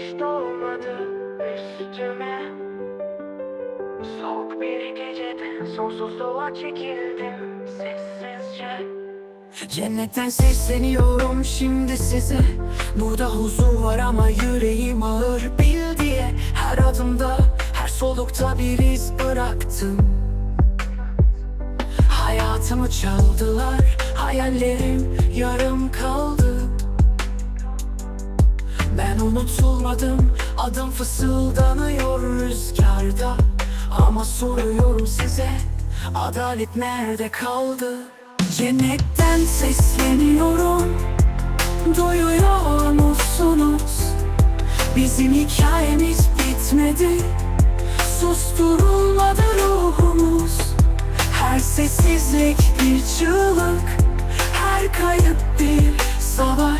hiç doğmadı üstüme. Soğuk bir gecede sonsuzluğa çekildim sessizce. Cennetten sesleniyorum şimdi size. Burada huzur var ama yüreğim ağır. Bil diye Her adımda, her solukta bir iz bıraktım. Hayatımı çaldılar, hayallerim yarım kaldı unutulmadım, adım fısıldanıyor rüzgarda Ama soruyorum size, adalet nerede kaldı? Cennetten sesleniyorum, duyuyor musunuz? Bizim hikayemiz bitmedi, susturulmadı ruhumuz her sessizlik bir çığlık Her kayıp bir savaş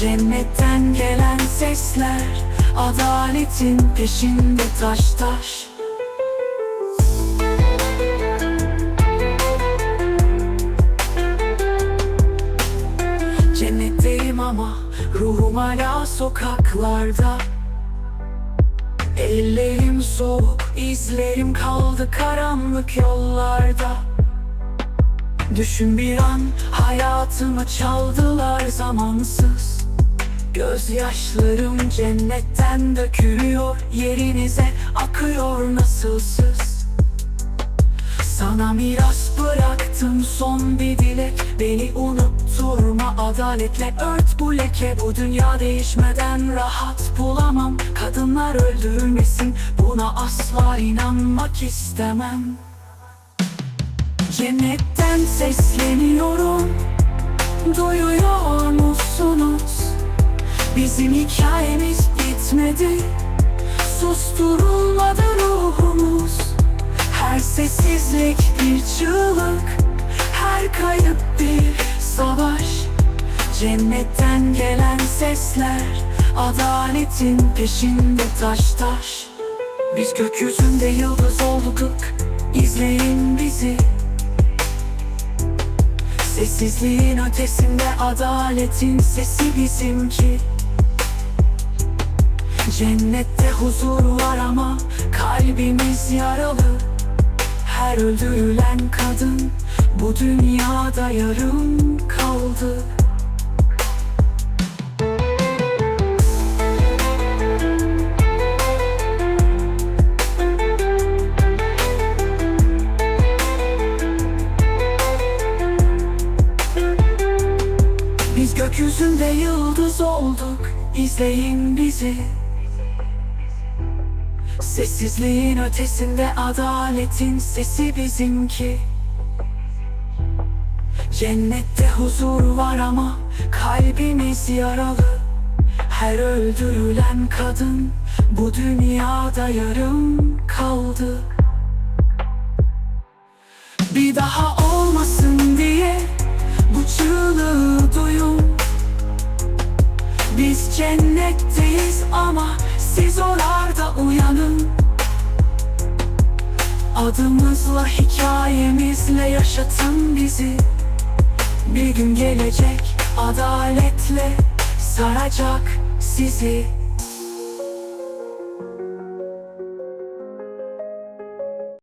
Cennetten gelen sesler Adaletin peşinde taş taş. Cennetteyim ama ruhum hala sokaklarda. Ellerim soğuk, izlerim kaldı karanlık yollarda. Düşün bir an hayatımı çaldılar zamansız Gözyaşlarım cennetten dökülüyor Yerinize akıyor nasılsız? Sana miras bıraktım son bir dilek Beni unutturma adaletle. Ört bu leke Bu dünya değişmeden rahat bulamam. Kadınlar öldürülmesin buna asla inanmak istemem. Cennetten sesleniyorum Duyuyor musunuz? Bizim hikayemiz bitmedi. Susturulmadı ruhumuz. Her sessizlik bir çığlık. Her kayıp bir savaş. Cennetten gelen sesler Adaletin peşinde taş taş. Biz gökyüzünde yıldız olduk. İzleyin bizi. Sessizliğin ötesinde adaletin sesi bizimki Cennette huzur var ama kalbimiz yaralı. Her öldürülen kadın bu dünyada yarım kaldı. Biz gökyüzünde yıldız olduk. İzleyin bizi Sessizliğin ötesinde adaletin sesi bizimki. Cennette huzur var ama kalbimiz yaralı. Her öldürülen kadın bu dünyada yarım kaldı. Bir daha olmasın diye bu çığlığı duyun. Biz cennetteyiz ama siz oralarda uyanın. Adımızla hikayemizle yaşatın bizi. Bir gün gelecek adaletle saracak sizi